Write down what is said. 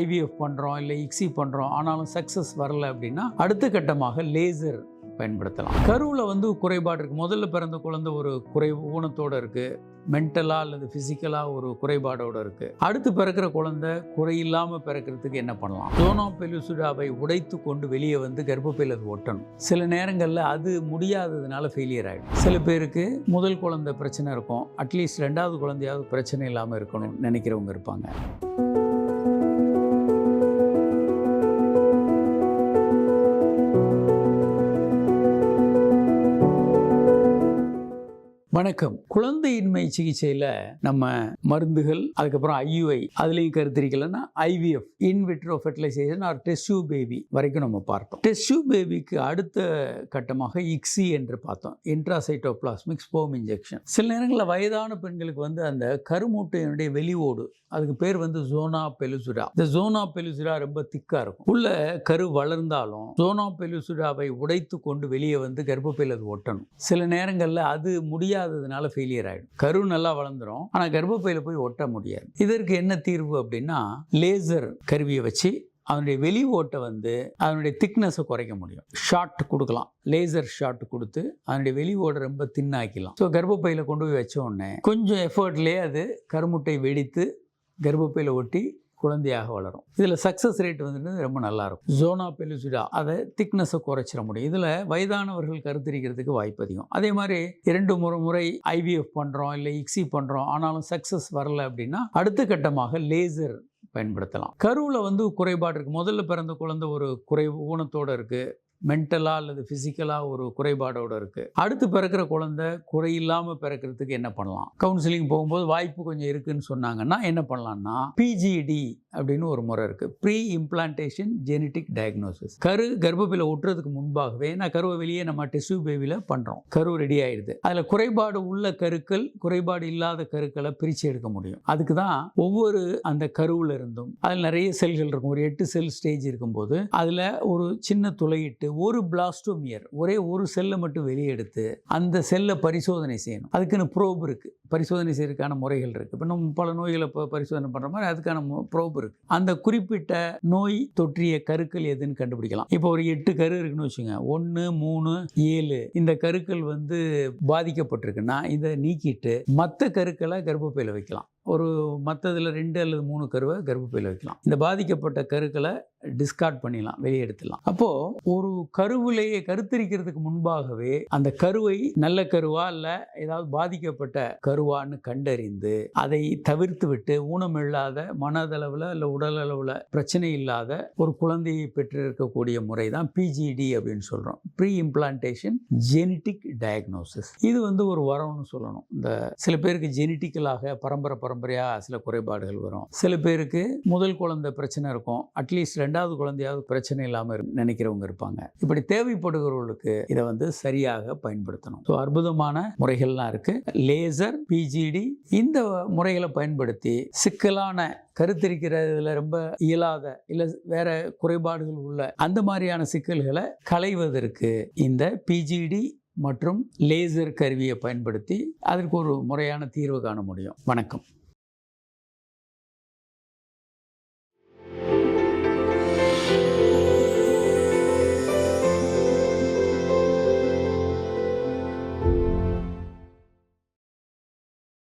IVF பண்ணுறோம் இல்லை ICSI பண்ணுறோம் ஆனாலும் சக்ஸஸ் வரல அப்படின்னா அடுத்த கட்டமாக லேசர் பயன்படுத்தலாம். கருவில் வந்து குறைபாடு இருக்குது முதல்ல பிறந்த குழந்தை ஒரு குறை ஊனத்தோடு இருக்குது மென்டலாக அல்லது ஃபிசிக்கலாக ஒரு குறைபாடோடு இருக்குது அடுத்து பிறக்கிற குழந்தை குறையில்லாமல் பிறக்கிறதுக்கு என்ன பண்ணலாம்? ஜோனோ பெலுசுடாவை உடைத்து கொண்டு வெளியே வந்து கர்ப்பப்பையில் அது ஒட்டணும். சில நேரங்களில் அது முடியாததுனால ஃபெயிலியர் ஆகிடும் சில பேருக்கு முதல் குழந்தை பிரச்சனை இருக்கும். அட்லீஸ்ட் ரெண்டாவது குழந்தையாவது பிரச்சனை இல்லாமல் இருக்கணும்னு நினைக்கிறவங்க இருப்பாங்க. வணக்கம். குழந்தையின்மை சிகிச்சையில் நம்ம மருந்துகள் அதுக்கப்புறம் ஐயுஐ அதுலேயும் கருத்திருக்கலன்னா IVF in vitro fertilisation or test tube baby வரைக்கும் நம்ம பார்த்தோம் டெஸ்யூ பேபிக்கு அடுத்த கட்டமாக இக்ஸி என்று பார்த்தோம். Intracytoplasmic sperm injection. சில நேரங்களில் வயதான பெண்களுக்கு வந்து அந்த கருமூட்டையினுடைய வெளிவோடு அதுக்கு பேர் வந்து ஜோனா பெலுசுடா. இந்த ஜோனா பெலுசுடா ரொம்ப திக்காக இருக்கும். உள்ள கரு வளர்ந்தாலும் ஜோனா பெலுசுடாவை உடைத்து கொண்டு வெளியே வந்து கர்ப்பப்பையில் அது ஒட்டணும். சில நேரங்களில் அது முடியாத முடியாததுனால ஃபெயிலியர் ஆகிடும் கரு நல்லா வளர்ந்துரும். ஆனால் கர்ப்பப்பையில் போய் ஒட்ட முடியாது. இதற்கு என்ன தீர்வு அப்படின்னா லேசர் கருவியை வச்சு அதனுடைய வெளி ஓட்டை வந்து அதனுடைய திக்னஸை குறைக்க முடியும். ஷார்ட் கொடுக்கலாம். லேசர் ஷார்ட் கொடுத்து அதனுடைய வெளி ஓட்டை ரொம்ப தின்னாக்கிலாம் ஸோ கர்ப்பப்பையில் கொண்டு போய் வச்ச உடனே கொஞ்சம் எஃபர்ட்லேயே அது கருமுட்டை வெடித்து கர்ப்பப்பையில் ஒட்டி குழந்தையாக வளரும். இதில் சக்ஸஸ் ரேட் வந்துட்டு ரொம்ப நல்லாயிருக்கும். ஜோனா பெலுசிடா அதை திக்னஸை குறைச்சிட முடியும். இதில் வயதானவர்கள் கருத்தரிக்கிறதுக்கு வாய்ப்பு அதிகம். அதே மாதிரி இரண்டு முறை முறை ஐவிஎஃப் பண்ணுறோம் இல்லை இக்ஸி பண்ணுறோம் ஆனாலும் சக்ஸஸ் வரல அப்படின்னா அடுத்த கட்டமாக லேசர் பயன்படுத்தலாம். கருவில் வந்து குறைபாடு இருக்குது முதல்ல பிறந்த குழந்தை ஒரு குறை ஊனத்தோடு இருக்குது மென்டலாக அல்லது ஃபிசிக்கலாக ஒரு குறைபாடோடு இருக்குது அடுத்து பிறக்கிற குழந்தை குறையில்லாமல் பிறக்கிறதுக்கு என்ன பண்ணலாம்? கவுன்சிலிங் போகும்போது வாய்ப்பு கொஞ்சம் இருக்குன்னு சொன்னாங்கன்னா என்ன பண்ணலான்னா பிஜிடி அப்படின்னு ஒரு முறை இருக்குது ப்ரீ இம்ப்ளான்டேஷன் ஜெனட்டிக் டயக்னோசிஸ் கரு கர்ப்பப்பையில் ஒட்டுறதுக்கு முன்பாகவே நான் கருவை வெளியே நம்ம டெஸ்யூ பேபியில் பண்ணுறோம் கரு ரெடி ஆகிடுது அதில் குறைபாடு உள்ள கருக்கள் குறைபாடு இல்லாத கருக்களை பிரித்து எடுக்க முடியும். அதுக்கு தான் ஒவ்வொரு அந்த கருவில் இருந்தும் அதில் நிறைய செல்கள் இருக்கும். ஒரு எட்டு செல் ஸ்டேஜ் இருக்கும்போது அதில் ஒரு சின்ன துளையிட்டு ஒரு பிளாஸ்டோமியர் ஒரே ஒரு செல்லை மட்டும் வெளியே எடுத்து அந்த செல்லை பரிசோதனை செய்யணும். அதுக்குன்னு ப்ரோப் இருக்குது பரிசோதனை செய்யறதுக்கான முறைகள் இருக்குது இப்போ நம்ம பல நோய்களை இப்போ பரிசோதனை பண்ணுற மாதிரி அதுக்கான ப்ரோப் இருக்குது அந்த குறிப்பிட்ட நோய் தொற்றிய கருக்கள் எதுன்னு கண்டுபிடிக்கலாம். இப்போ ஒரு எட்டு கரு இருக்குன்னு வச்சுங்க ஒன்று மூணு ஏழு. இந்த கருக்கள் வந்து பாதிக்கப்பட்டிருக்குன்னா இதை நீக்கிட்டு மற்ற கருக்களை கர்ப்பப்பையில் வைக்கலாம். ஒரு மற்றதில் ரெண்டு அல்லது மூணு கருவை கர்ப்பப்பையில் வைக்கலாம். இந்த பாதிக்கப்பட்ட கருக்களை டிஸ்கார்ட் பண்ணிடலாம் வெளியே எடுத்துடலாம். அப்போது ஒரு கருவிலேயே கருத்தரிக்கிறதுக்கு முன்பாகவே அந்த கருவை நல்ல கருவா இல்லை ஏதாவது பாதிக்கப்பட்ட கருவான்னு கண்டறிந்து அதை தவிர்த்து விட்டு ஊனமில்லாத மனதளவில் இல்லை உடல் அளவில் பிரச்சனை இல்லாத ஒரு குழந்தையை பெற்றிருக்கக்கூடிய முறை தான் பிஜிடி அப்படின்னு சொல்கிறோம் ப்ரீ இம்ப்ளான்டேஷன் ஜெனட்டிக் டயக்னோசிஸ் இது வந்து ஒரு வரம்னு சொல்லணும். இந்த சில பேருக்கு ஜெனட்டிக்கலாக பரம்பரை பரம்பரையாக சில குறைபாடுகள் வரும். சில பேருக்கு முதல் குழந்தை பிரச்சனை இருக்கும். அட்லீஸ்ட் ரெண்டாவது குழந்தையாவது பிரச்சனை இல்லாமல் நினைக்கிறவங்க இருப்பாங்க. இப்படி தேவைப்படுகிறவர்களுக்கு இதை வந்து சரியாக பயன்படுத்தணும். ஸோ அற்புதமான முறைகள்லாம் இருக்குது லேசர் பிஜிடி இந்த முறைகளை பயன்படுத்தி சிக்கலான கருத்திருக்கிறதுல ரொம்ப இயலாத இல்லை வேற குறைபாடுகள் உள்ள அந்த மாதிரியான சிக்கல்களை களைவதற்கு இந்த பிஜிடி மற்றும் லேசர் கருவியை பயன்படுத்தி அதற்கு ஒரு முறையான தீர்வு காண முடியும். வணக்கம்.